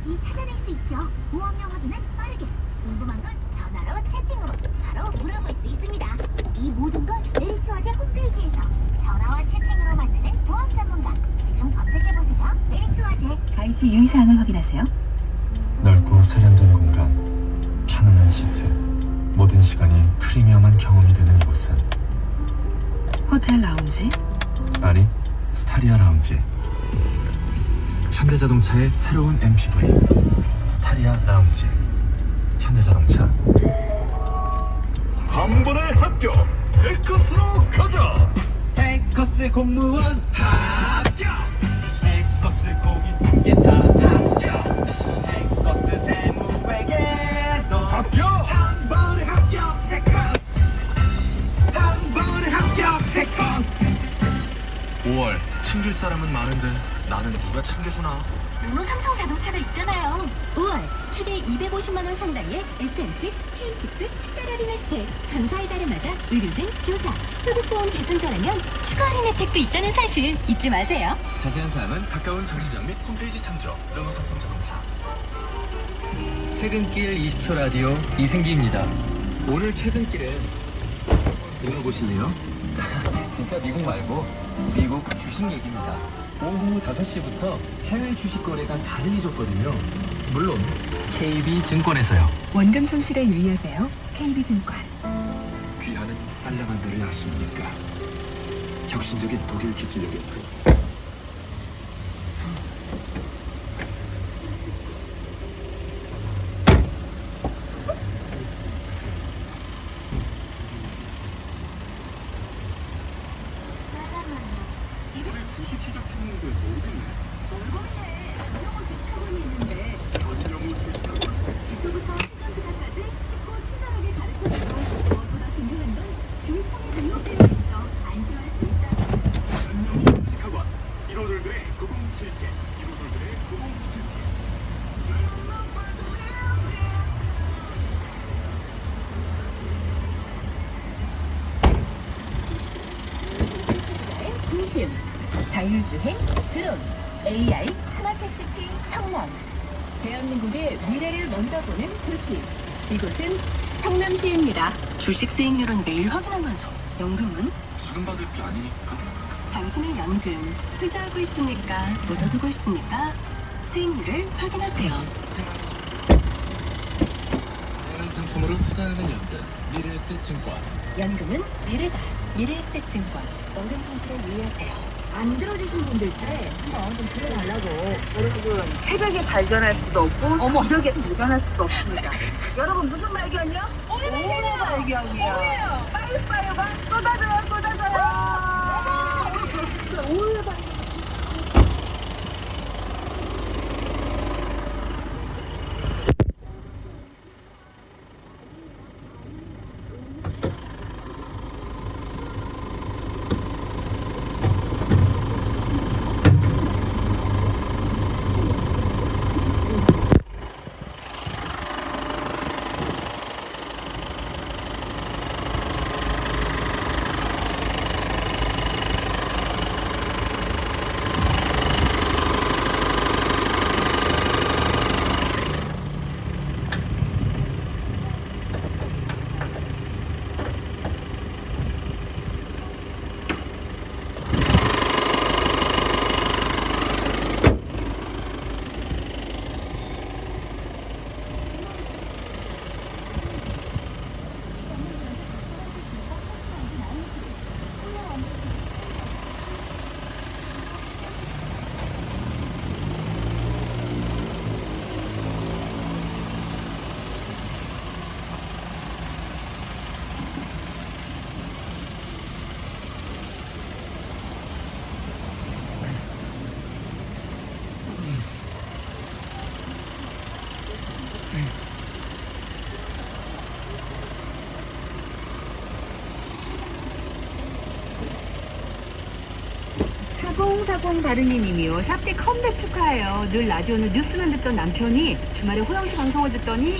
보장까지 찾아낼 수 있죠. 보험료 확인은 빠르게. 궁금한 건 전화로 채팅으로 바로 물어볼 수 있습니다. 이 모든 걸 메리츠화재 홈페이지에서 전화와 채팅으로 만나는 보험 전문가. 지금 검색해보세요. 메리츠화재. 가입 시 유의사항을 확인하세요. 넓고 세련된 공간, 편안한 시트, 모든 시간이 프리미엄한 경험이 되는 이곳은 호텔 라운지, 아니 스타리아 라운지. 현대자동차의 새로운 MPV 스타리아 라운지. 현대자동차. 한 번에 합격. 에커스로 가자. 에커스 공무원 합격. 에커스 공인중개사 합격. 에커스 세무회계도 합격. 한 번에 합격. 에커스. 한 번에 합격. 에커스. 5월 챙길 사람은 많은데 나는 누가 챙겨주나? 르노 삼성 자동차가 있잖아요 5월 최대 250만 원 상당의 SM6, TM6 특별 할인 혜택 감사의 달을 맞아 의료진, 교사, 소득보험 계산서라면 추가 할인 혜택도 있다는 사실 잊지 마세요 자세한 사항은 가까운 전시장 및 홈페이지 참조. 르노 삼성 자동차. 퇴근길 20초 라디오 이승기입니다. 오늘 퇴근길에 들어보실래요? 진짜 미국 말고 미국 주식 얘기입니다. 오후 5시부터 해외 주식 거래가 가능해졌거든요. 물론 KB 증권에서요. 원금 손실에 유의하세요. KB증권. 귀하는 살라만더를 아십니까? 혁신적인 독일 기술력의 그 중심 자율주행, 드론, AI, 스마트 시티, 성남 대한민국의 미래를 먼저 보는 도시 이곳은 성남시입니다 주식 수익률은 매일 확인하면서 연금은 지금 받을 게 아니니까. 당신의 연금 투자하고 있습니까? 묻어두고 있습니까? 수익률을 확인하세요 다양한 상품으로 투자하는 연금. 미래에셋 증권. 연금은 미래다 미래에셋증권 손실에 유의하세요 안 들어주신 분들께 한번 좀 들어달라고 여러분 새벽에 발견할 수도 없고 이렇게 발견할 수도 없습니다. 여러분 무슨 발견이요? 오늘 발견이요. 빨리빨리 막 쏟아져요 쏟아져요. 4040 바르니님이요. 샵디 컴백 축하해요. 늘 라디오는 뉴스만 듣던 남편이 주말에 호영 씨 방송을 듣더니